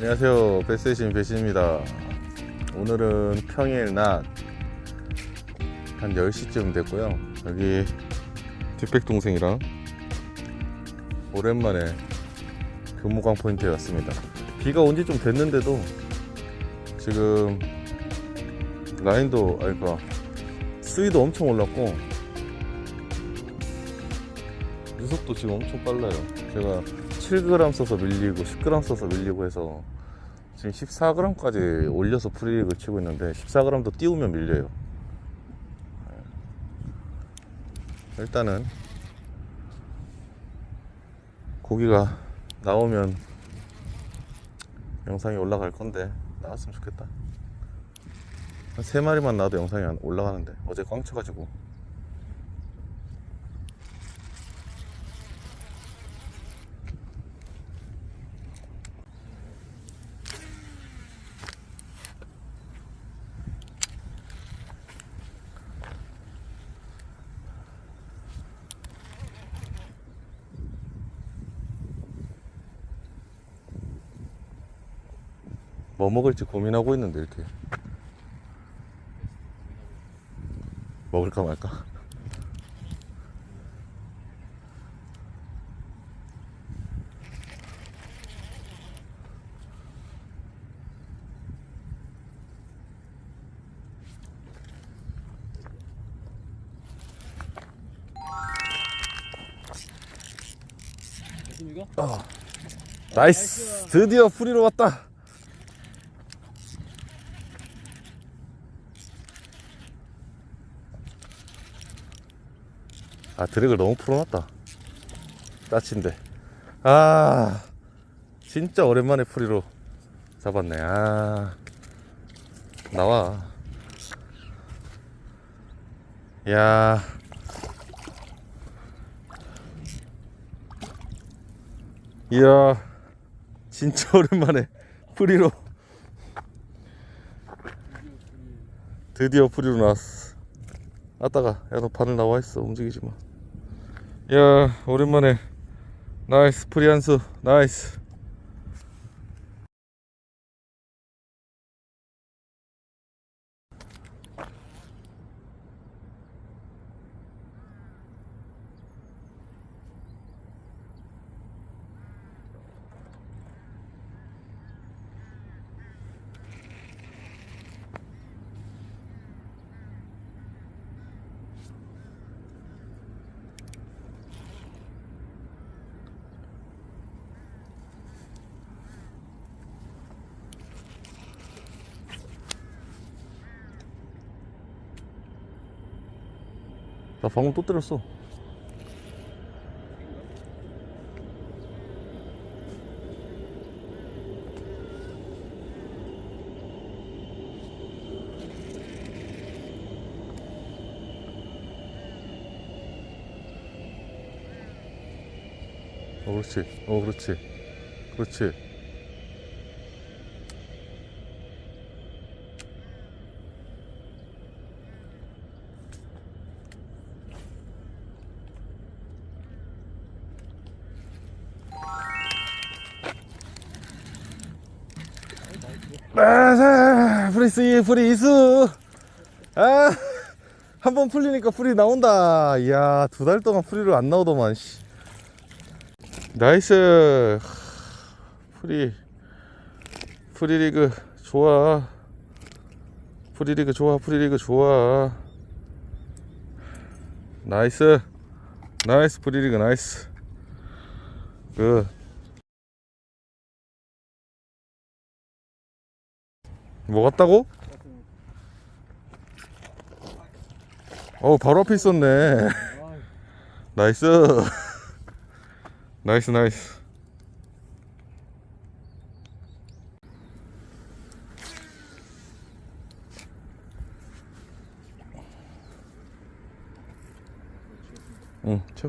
안녕하세요. 베스신 배신입니다. 오늘은 평일 낮 한 10시쯤 됐고요. 여기 뒷백 동생이랑 오랜만에 금호강 포인트에 왔습니다. 비가 온 지 좀 됐는데도 지금 라인도 아니 까 수위도 엄청 올랐고 유속도 지금 엄청 빨라요. 제가 7g 써서 밀리고 10g 써서 밀리고 해서 지금 14g까지 올려서 프리릭을 치고 있는데 14g도 띄우면 밀려요. 일단은 고기가 나오면 영상이 올라갈 건데 나왔으면 좋겠다. 한세 마리만 나와도 영상이 안 올라가는데 어제 꽝 쳐가지고 뭐 먹을지 고민하고 있는데 이렇게. 먹을까 말까? 됐습니까? 나이스! 드디어 프리로 왔다 아 드랙을 너무 풀어놨다. 따친데. 아 진짜 오랜만에 프리로 잡았네. 아 나와. 야. 이야 진짜 오랜만에 프리로 드디어 프리로 나왔어. 아따가 야 너 바늘 나와 있어. 움직이지 마 야 오랜만에. 나이스 프리 한수. 나이스 나 방금 또 때렸어. 어 그렇지. 어 그렇지. 그렇지 아, 프리스 프리스 아, 한 번 풀리니까 프리 나온다. 이야, 두 달 동안 프리로 안 나오더만. 씨. 나이스. 프리. 프리리그 좋아. 프리리그 좋아. 프리리그 좋아. 나이스. 나이스 프리리그 나이스. 그 뭐 같다고? 어 바로 앞에 있었네 나이스 나이스 나이스 응 쳐.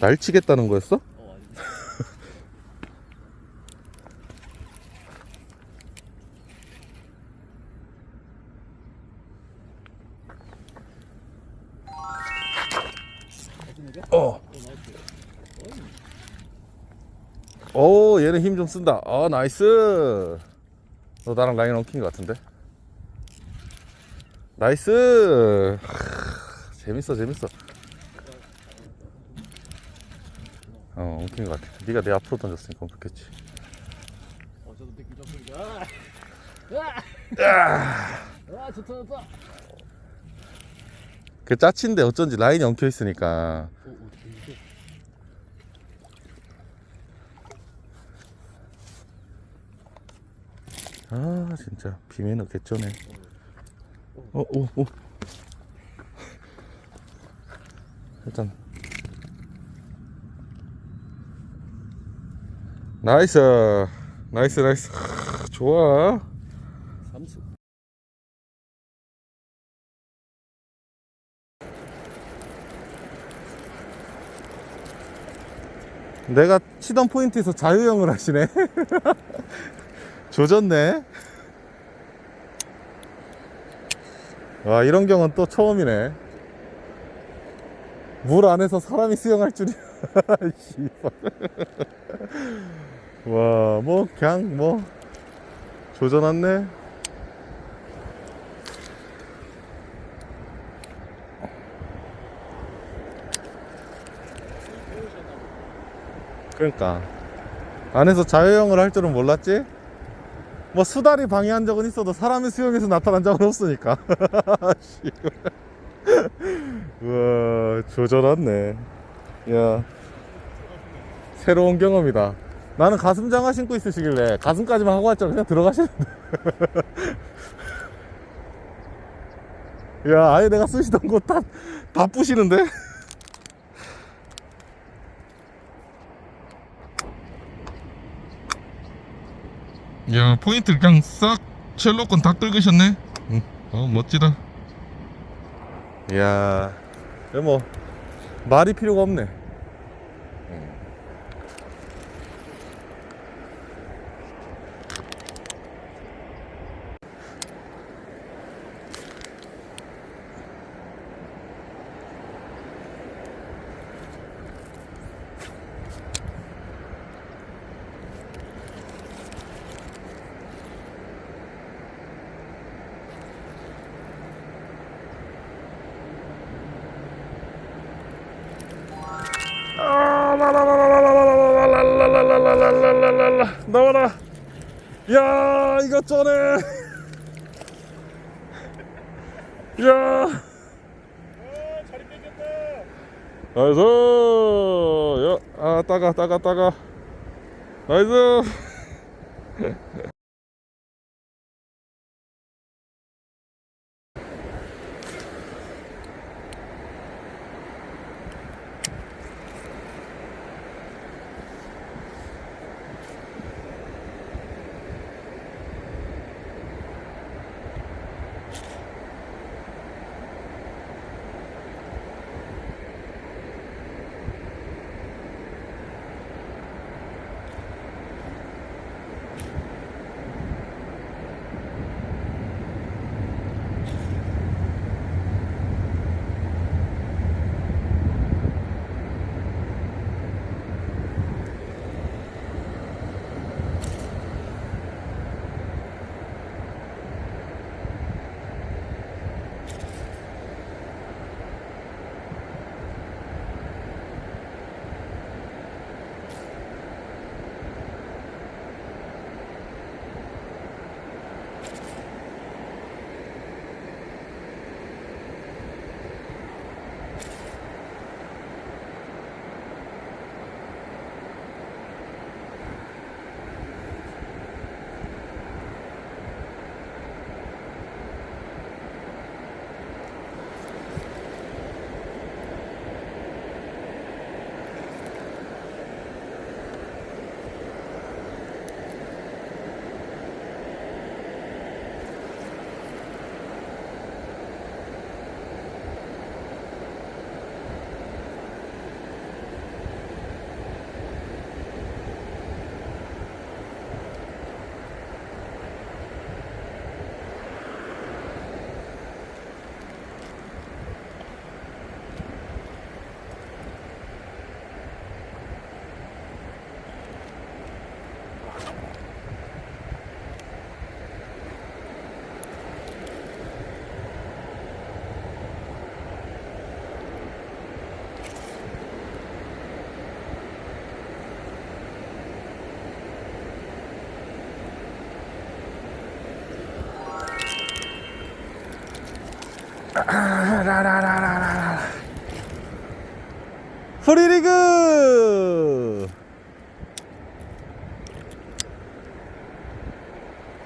날치겠다는 거였어? 어, 어. 얘는 힘 좀 쓴다. 어, 나이스. 너 나랑 라인 엉킨 것 같은데? 나이스. 재밌어, 재밌어. 엉킨 것 같아. 네가 내 앞으로 던졌으니까 엉켰겠지. 어쩌다 백기 점프인가? 아, 좋다, 좋다. 그 짜친데 어쩐지 라인이 엉켜 있으니까. 아 진짜 비매너 개쩌네. 어, 어 오, 오. 일단 나이스. 나이스 나이스. 좋아. 삼수. 내가 치던 포인트에서 자유형을 하시네. 조졌네. 와 이런 경우는 또 처음이네. 물 안에서 사람이 수영할 줄이야. 그냥 뭐 조져놨네. 그러니까 안에서 자유형을 할 줄은 몰랐지? 뭐 수달이 방해한 적은 있어도 사람의 수영에서 나타난 적은 없으니까. 우와 조절았네. 야 새로운 경험이다. 나는 가슴 장화 신고 있으시길래 가슴까지만 하고 왔잖아 그냥 들어가시는데 야 아예 내가 쓰시던 거 다 다 부시는데? 야 포인트 그냥 싹 첼로건 다 긁으셨네? 응. 어 멋지다. 이야 뭐 말이 필요가 없네. 라라라라라라라라라라라라라라라라라 나와라 야 이거 쩌네 야 나이스 야 아 따가 따가 따가 나이스 라라라라라라. 프리리그.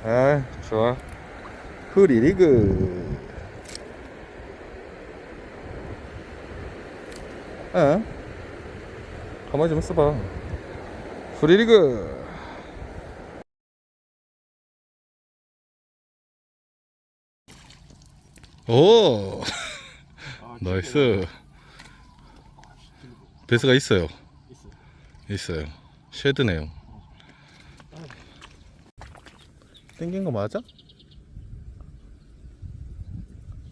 아, 좋아. 프리리그. 어 가만히 좀 있어봐. 프리리그. 오! 나이스. 베스가 있어요. 있어. 있어요. 쉐드네요. 땡긴 거 맞아?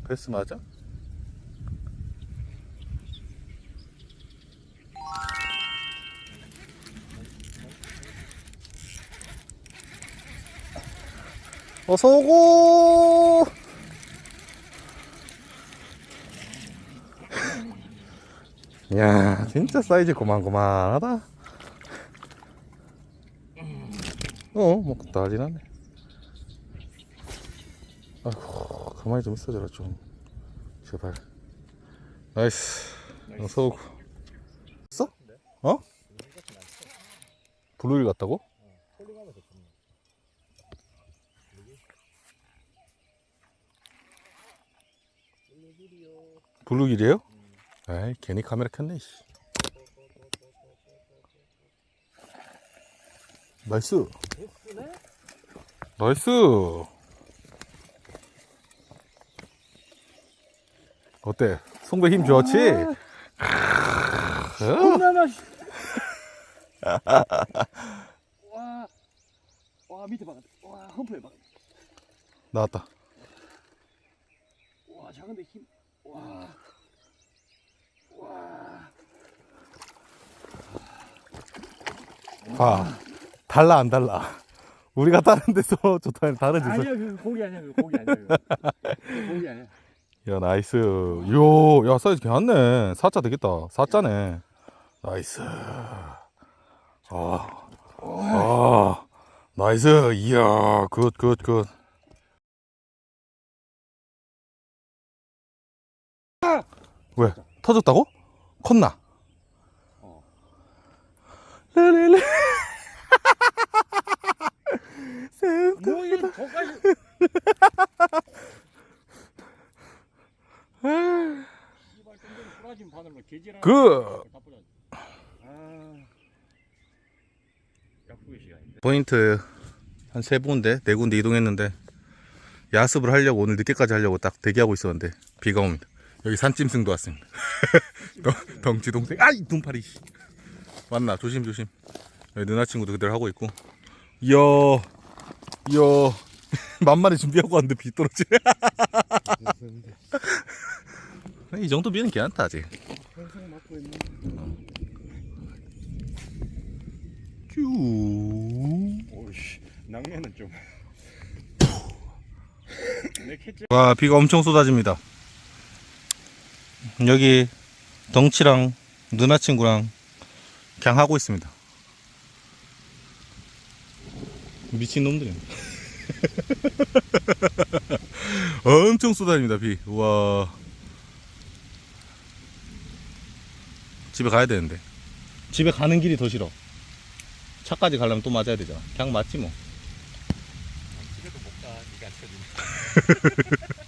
베스 맞아? 어서 오고! 야, 진짜 사이즈 고만고만하다. 어, 뭐 난리 나네. 아이고, 가만히 좀 있어줘라 좀. 제발. 나이스. 어서 오고. 써? 어? 블루일 같다고? 블루길이에요? 에이, 괜히 카메라 켰네, 씨. 나이스. 나이스. 어때? 송배 힘 좋았지? 어? 겁나나 씨. 와. 와 밑에 봐. 와 험프에 봐. 나왔다. 와 작은데 힘. 와. 와. 봐. 달라, 안 달라. 우리가 다른 데서 좋다는 다른 데서. 아니야 그 고기 아니야 그 고기 아니야. 그거 고기 아니야. 야, 나이스. 요, 야, 사이즈 괜찮네. 사자 되겠다. 사자네. 나이스. 아, 아, 나이스. 이야, 굿, 굿, 굿. 왜? 터졌다고? 컸나? 어. 레레레. 뭐이 저까지. 그. 포인트 한 세 군데, 네 군데 이동했는데 야습을 하려고 오늘 늦게까지 하려고 딱 대기하고 있었는데 비가 옵니다. 여기 산짐승도 왔습니다. 덩- 덩치 동생, 아이 눈파리. 씨. 왔나? 조심 조심. 여기 누나 친구도 그대로 하고 있고. 이야, 이야, 만만히 준비하고 왔는데 비 떨어지네. 이 정도 비는 괜찮다 아직. 쭈. 오이씨 낭매는 좀. 와 비가 엄청 쏟아집니다 여기 덩치랑 누나 친구랑 그냥 하고 있습니다. 미친 놈들이 엄청 쏟아집니다 비 와. 집에 가야 되는데. 집에 가는 길이 더 싫어. 차까지 가려면 또 맞아야 되잖아. 그냥 맞지 뭐. 집에도 못가 니가 안 쳐주면